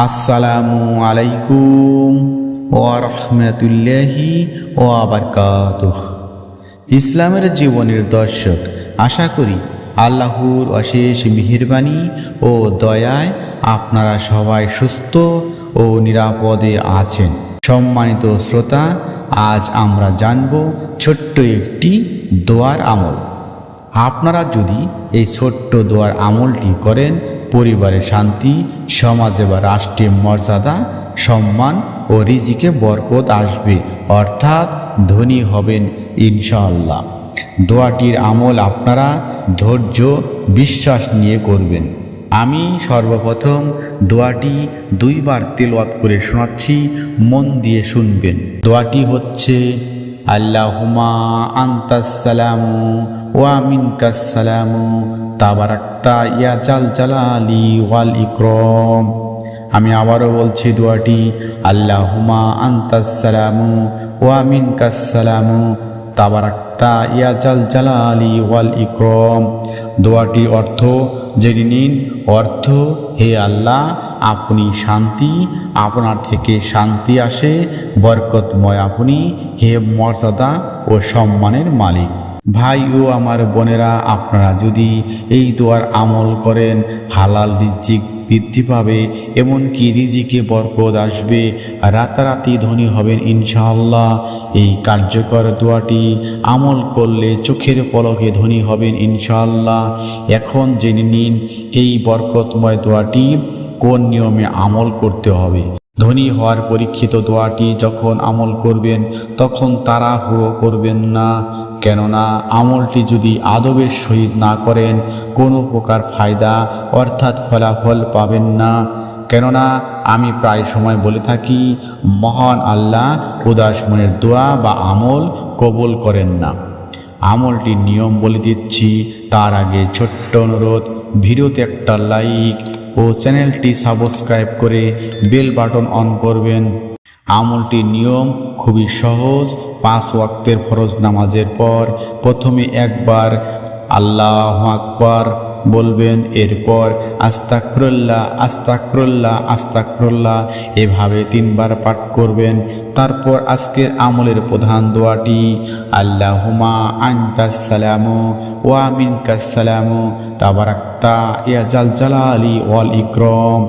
আসসালামু আলাইকুম ওয়া রাহমাতুল্লাহি ওয়া ইসলামের জীবনের দর্শক, আশা করি আল্লাহর অশেষ মেহেরবানি ও দয়ায় আপনারা সবাই সুস্থ ও নিরাপদে আছেন। সম্মানিত শ্রোতা, আজ আমরা জানব ছোট্ট একটি দোয়ার আমল। আপনারা যদি এই ছোট্ট দোয়ার আমলটি করেন পরিবারের শান্তি, সমাজে বা রাষ্ট্রীয় মর্যাদা, সম্মান ও রিজিকে বরকত আসবে। অর্থাৎ ধনী হবেন ইনশাআল্লাহ। দোয়াটির আমল আপনারা ধৈর্য, বিশ্বাস নিয়ে করবেন। আমি সর্বপ্রথম দোয়াটি দুইবার তেলওয়াত করে শোনাচ্ছি, মন দিয়ে শুনবেন। দোয়াটি হচ্ছে আল্লাহুমা আন্তাসালামু ওয়া মিনকাসালামু তাবারাক্তা, ইয়া জাল জালালি ওয়াল ইকরম। আমি আবারও বলছি দোয়াটি আল্লাহুমা আন্তাসালামু ওয়া মিনকাসালামু তাবারাক্তা, ইয়া জাল জালালি ওয়াল ইকরম। দোয়াটির অর্থ, জেনে নিন, অর্থ, হে আল্লাহ, আপনি শান্তি, আপনার থেকে শান্তি আসে, বরকতময় আপনি, হে মর্যাদা ও সম্মানের মালিক। ভাই ও আমার বোনেরা, আপনারা যদি এই দোয়ার আমল করেন, হালাল রিজিক বৃদ্ধি পাবে, এমনকি রিজিকে বরকত আসবে, রাতারাতি ধনী হবেন ইনশাআল্লাহ। এই কার্যকর দোয়াটি আমল করলে চোখের পলকে ধনী হবেন ইনশাআল্লাহ। এখন জেনে নিন, এই বরকতময় দোয়াটি কোন নিয়মে আমল করতে হবে। ধনী হওয়ার পরীক্ষিত দোয়াটি যখন আমল করবেন, তখন তারা তাড়াহুড়ো করবেন না। কেননা, আমলটি যদি আদবের সহিত না করেন, কোনো প্রকার ফায়দা অর্থাৎ ফলাফল পাবেন না। কেননা, আমি প্রায় সময় বলে থাকি, মহান আল্লাহ উদাস মনের দোয়া বা আমল কবুল করেন না। আমলটির নিয়ম বলে দিচ্ছি, তার আগে ছোট্ট অনুরোধ, ভিডিওতে একটা লাইক ও চ্যানেলটি সাবস্ক্রাইব করে বেল বাটন অন করবেন। আমলটির নিয়ম, খুবই সহজ, পাঁচ ওয়াক্তের ফরজ নামাজের পর প্রথমে একবার আল্লাহ আকবার বলবেন, এরপর আস্তাকরুল্লাহ আস্তাকরুল্লাহ আস্তাকরুল্লাহ এভাবে তিনবার পাঠ করবেন। তারপর আজকের আমলের প্রধান দোয়াটি আল্লাহুমা আন্তাসালামু ওয়া মিনকাসালামু তাবারাক্তা ইয়া জাল জালালি ওয়াল ইকরম।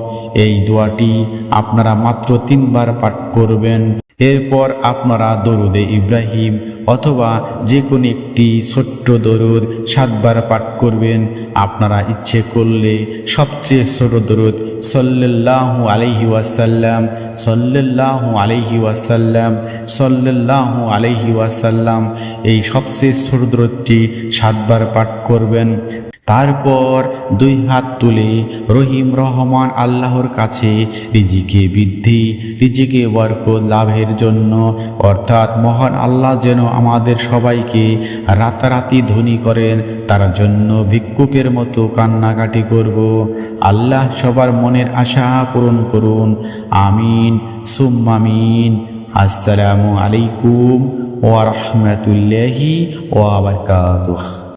এই দোয়াটি আপনারা মাত্র তিনবার পাঠ করবেন। এরপর আপনারা দরুদে ইব্রাহিম অথবা যে কোনো একটি ছোট্ট দরুদ সাতবার পাঠ করবেন। আপনারা ইচ্ছে করলে সবচেয়ে ছোট দরুদ সল্লাহু আলহি ওয়াসাল্লাম সল্লাহু আলহি ওয়াসাল্লাম সল্লাহু আলহি ওয়াসাল্লাম। এই সবচেয়ে ছোট দরুদটি সাতবার পাঠ করবেন। তারপর দুই হাত তুলে রহিম রহমান আল্লাহর কাছে রিজিকে বৃদ্ধি, রিজিকে বরকত লাভের জন্য, অর্থাৎ মহান আল্লাহ যেন আমাদের সবাইকে রাতারাতি ধনী করেন, তার জন্য ভিক্ষুকের মতো কান্নাকাটি করব। আল্লাহ সবার মনের আশা পূরণ করুন। আমিন। সুম্মামিন আসসালামু আলাইকুম ওয়া রাহমাতুল্লাহি ওয়া বারাকাতুহু।